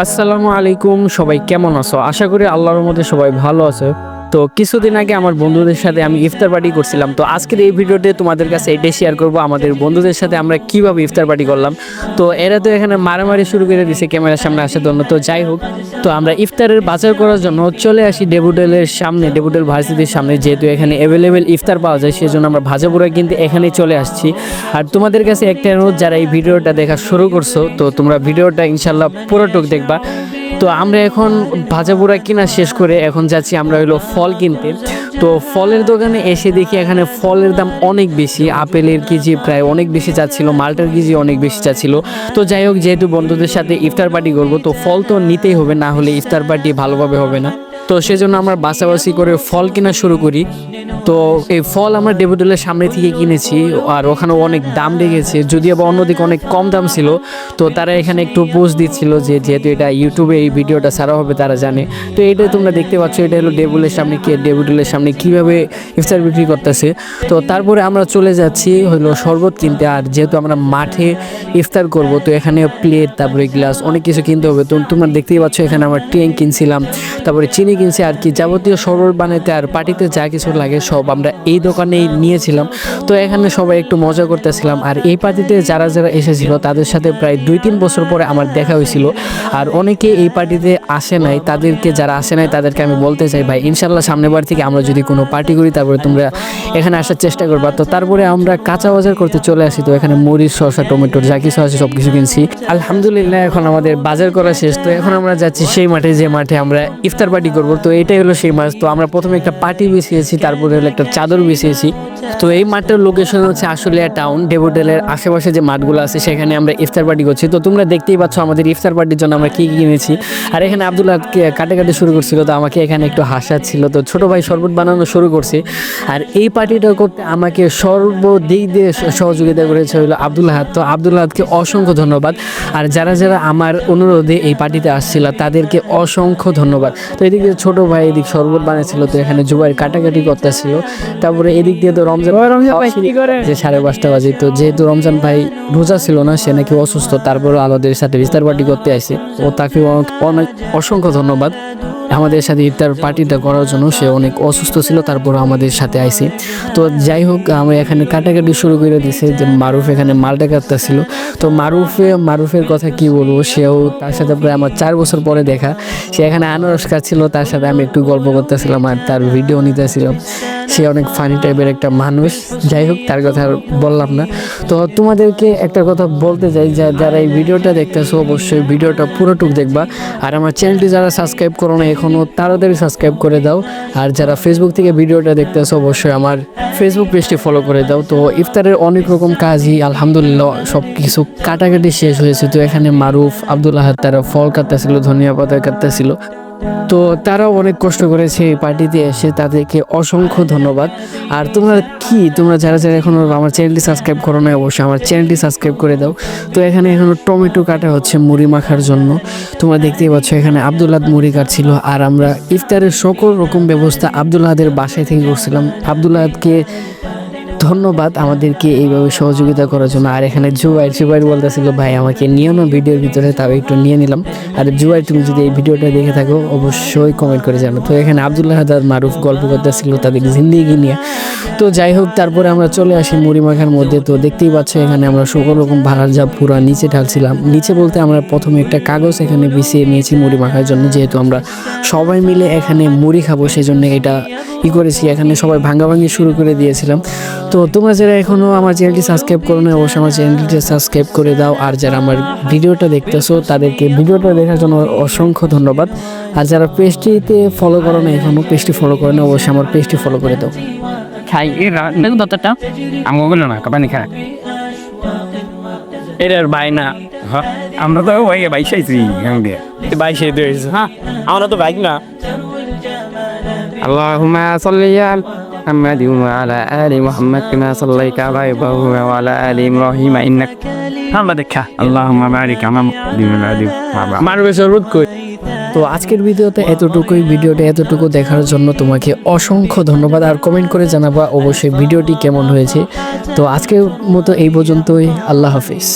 আসসালামু আলাইকুম, সবাই কেমন আছো? আশা করি আল্লাহর মধ্যে সবাই ভালো আছে। তো কিছুদিন আগে আমার বন্ধুদের সাথে আমি ইফতার পার্টি করছিলাম। তো আজকের এই ভিডিওতে তোমাদের কাছে এটাই শেয়ার করব, আমাদের বন্ধুদের সাথে আমরা কীভাবে ইফতার পার্টি করলাম। তো এরা তো এখানে মারামারি শুরু করে দিছে ক্যামেরার সামনে আসার জন্য। তো যাই হোক, তো আমরা ইফতারের বাজার করার জন্য চলে আসি ডেবুটেলের সামনে ডেবুটেল ভার্সিটির সামনে। যেহেতু এখানে অ্যাভেলেবেল ইফতার পাওয়া যায়, সেজন্য আমরা ভাজাপুরা কিন্তু এখানেই চলে আসছি। আর তোমাদের কাছে একটা অনুরোধ, যারা এই ভিডিওটা দেখা শুরু করছ, তো তোমরা ভিডিওটা ইনশাল্লাহ পুরোটুক দেখবা। তো আমরা এখন ভাজাপুরা কিনা শেষ করে এখন যাচ্ছি, আমরা হলো ফল কিনতে। তো ফলের দোকানে এসে দেখি এখানে ফলের দাম অনেক বেশি, আপেলের কেজি প্রায় অনেক বেশি যাচ্ছিল, মালটার কেজি অনেক বেশি যাচ্ছিল। তো যাই হোক, যেহেতু বন্ধুদের সাথে ইফতার পার্টি করব, তো ফল তো নিতেই হবে, না হলে ইফতার পার্টি ভালোভাবে হবে না। তো সেজন্য আমরা বাছাবাছি করে ফল কেনা শুরু করি। তো এই ফল আমরা ডেবুটেলের সামনে থেকে কিনেছি আর ওখানে অনেক দাম লেগেছে। যদিও বা অন্যদিকে অনেক কম দাম ছিল, তো তারা এখানে একটু পোস্ট দিচ্ছিল যে যেহেতু এটা ইউটিউবে এই ভিডিওটা ছাড়া হবে, তারা জানে। তো এইটাই তোমরা দেখতে পাচ্ছ, এটা হলো ডেবুলের সামনে কে ডেবুটেলের সামনে কীভাবে ইফতার বিক্রি করতেছে। তো তারপরে আমরা চলে যাচ্ছি হলো শরবত কিনতে, আর যেহেতু আমরা মাঠে ইফতার করব, তো এখানে প্লেট, তারপরে গ্লাস, অনেক কিছু কিনতে হবে। তো তোমরা দেখতেই পাচ্ছ, এখানে আমরা ট্রেন কিনছিলাম। তারপরে চিনি কিনছি আর কি। যাবতীয় শরবত বানাইতে আর পার্টিতে যা কিছু লাগে সব আমরা এই দোকানেই নিয়েছিলাম। তো এখানে সবাই একটু মজা করতেছিলাম। আর এই পার্টিতে যারা যারা এসেছিল, তাদের সাথে প্রায় দুই তিন বছর পরে আমার দেখা হয়েছিল। আর অনেকে এই পার্টিতে আসে নাই। তাদেরকে যারা আসে নাই, তাদেরকে আমি বলতে চাই, ভাই, ইনশাল্লাহ সামনের বার থেকে আমরা যদি কোনো পার্টি করি, তারপরে তোমরা এখানে আসার চেষ্টা করবা। তো তারপরে আমরা কাঁচা বাজার করতে চলে আসি। তো এখানে মরিচ, শসা, টমেটো, যা কিছু আছে সব কিছু কিনছি। আলহামদুলিল্লাহ, এখন আমাদের বাজার করা শেষ। তো এখন আমরা যাচ্ছি সেই মাঠে, যে মাঠে আমরা ইফতার পার্টি করব। তো এটাই হলো সেই মাঠ তো আমরা প্রথমে একটা পার্টি বিছিয়েছি, তারপরে হলো একটা চাদর বিছিয়েছি। তো এই মাঠটার লোকেশন হচ্ছে আশুলিয়া টাউন ডেভোটেলের আশেপাশে যে মাঠগুলো আছে, সেখানে আমরা ইফতার পার্টি করছি। তো তোমরা দেখতেই পাচ্ছ আমাদের ইফতার পার্টির জন্য আমরা কী কিনেছি। আর এখানে আবদুল্লাহ কাটে কাটে শুরু করছিল, তো আমাকে এখানে একটু হাসাচ্ছিল। তো ছোট ভাই শরবত বানানো শুরু করছে। আর এই পার্টিটা করতে আমাকে সর্বদিক দিয়ে সহযোগিতা করেছে হলো আব্দুল্লাহ তো আব্দুল্লাহকে অসংখ্য ধন্যবাদ। আর যারা যারা আমার অনুরোধে এই পার্টিতে আসছিল, তাদেরকে অসংখ্য ধন্যবাদ। তো এদিক ছোট ভাই এদিক শরবত বানিয়েছিল তো এখানে জুবাইর কাটাকাটি করতেছিল। তারপরে এদিক দিয়ে তো রমজান যে সাড়ে পাঁচটা বাজে তো যেহেতু রমজান ভাই রোজা ছিল না সে নাকি অসুস্থ তারপরে আমাদের সাথে বিস্তার পার্টি করতে আসে ও তাকে অনেক- অনেক অসংখ্য ধন্যবাদ। আমাদের সাথে ইফতার পার্টিটা করার জন্য সে অনেক অসুস্থ ছিল তারপর আমাদের সাথে আইসি। তো যাই হোক আমি এখানে কাটাকাটি শুরু করে দিছে যে মারুফ এখানে মালটা কাটতেছিল তো মারুফে, মারুফের কথা কি বলব? সেও তার সাথে প্রায় আমার চার বছর পরে দেখা। সে এখানে আনারস কাটছিল তার সাথে আমি একটু গল্প করতেছিলাম আর তার ভিডিও নিতেছিলাম। সে অনেক ফানি টাইপের একটা মানুষ। যাই হোক, তার কথা আর বললাম না। তো তোমাদেরকে একটা কথা বলতে চাই, যা যারা এই ভিডিওটা দেখতেছো, অবশ্যই ভিডিওটা পুরোটুক দেখবা। আর আমার চ্যানেলটি যারা সাবস্ক্রাইব করো না এখনও তাড়াতাড়ি সাবস্ক্রাইব করে দাও। আর যারা ফেসবুক থেকে ভিডিওটা দেখতেছো, অবশ্যই আমার ফেসবুক পেজটি ফলো করে দাও। তো ইফতারের অনেক রকম কাজই, আলহামদুলিল্লাহ সব কিছু কাটাকাটি শেষ হয়েছে। তো এখানে মারুফ আব্দুল্লাহ তারা ফল কাটতেছিল, ধনিয়া পাতা কাটতেছিল। তো তারাও অনেক কষ্ট করেছে এই পার্টিতে এসে, তাদেরকে অসংখ্য ধন্যবাদ। আর তোমরা কি, তোমরা যারা যারা এখনও আমার চ্যানেলটি সাবস্ক্রাইব করো না অবশ্যই আমার চ্যানেলটি সাবস্ক্রাইব করে দাও। তো এখানে এখনও টমেটো কাটা হচ্ছে মুড়ি মাখার জন্য। তোমরা দেখতেই পাচ্ছ এখানে আবদুল্লাহ মুড়ি কাটছিল। আর আমরা ইফতারের সকল রকম ব্যবস্থা আবদুল্লাহদের বাসায় থেকে করছিলাম। আবদুল্লাহকে ধন্যবাদ আমাদেরকে এইভাবে সহযোগিতা করার জন্য। আর এখানে জুবাইর জুবাইর বলতেছিল ভাই, আমাকে নিও না ভিডিওর ভিতরে, তাও একটু নিয়ে নিলাম। আর জুবাইর, তুমি যদি এই ভিডিওটা দেখে থাকো, অবশ্যই কমেন্ট করে জানো। তো এখানে আবদুল্লাহ হাদার মারুফ গল্প করতেছিল তাদের জিন্দিগি নিয়ে। তো যাই হোক, তারপরে আমরা চলে আসি মুড়ি মাখার মধ্যে। তো দেখতেই পাচ্ছ, এখানে আমরা সকল রকম ভাড়ার যা পুরা নিচে ঢালছিলাম। নিচে বলতে আমরা প্রথমে একটা কাগজ এখানে বিছিয়ে নিয়েছি মুড়ি মাখার জন্য, যেহেতু আমরা সবাই মিলে এখানে মুড়ি খাব সেই জন্য এটা ই করেছি। এখানে সবাই ভাঙাভাঙি শুরু করে দিয়েছিলাম। তো তোমরা যারা এখনও আমার চ্যানেলটি সাবস্ক্রাইব করো না অবশ্যই আমার চ্যানেলটি সাবস্ক্রাইব করে দাও। আর যারা আমার ভিডিওটা দেখতেছো তাদেরকে ভিডিওটা দেখার জন্য অসংখ্য ধন্যবাদ। আর যারা পেজটিতে ফলো করো না এখনও পেজটি ফলো করো না অবশ্যই আমার পেজটি ফলো করে দাও। খাই আমি না না হ্যাঁ? হ্যাঁ? আমরা তো ভাই বাইশ আইছি হ্যাঁ? আমরা তো না। আল্লাহ محمد وعلى آل محمد كما صليت على إبراهيم وعلى آل إبراهيم إنك আমরা দেখা اللهم بارك على محمد وعلى آل محمد মারবে শরবত কই তো আজকের ভিডিওতে এতটুকুই ভিডিওটা এতটুকু দেখার জন্য তোমাকে অসংখ্য ধন্যবাদ আর কমেন্ট করে জানাবা অবশ্যই ভিডিওটি কেমন হয়েছে তো আজকের মতো এই পর্যন্তই আল্লাহ হাফিজ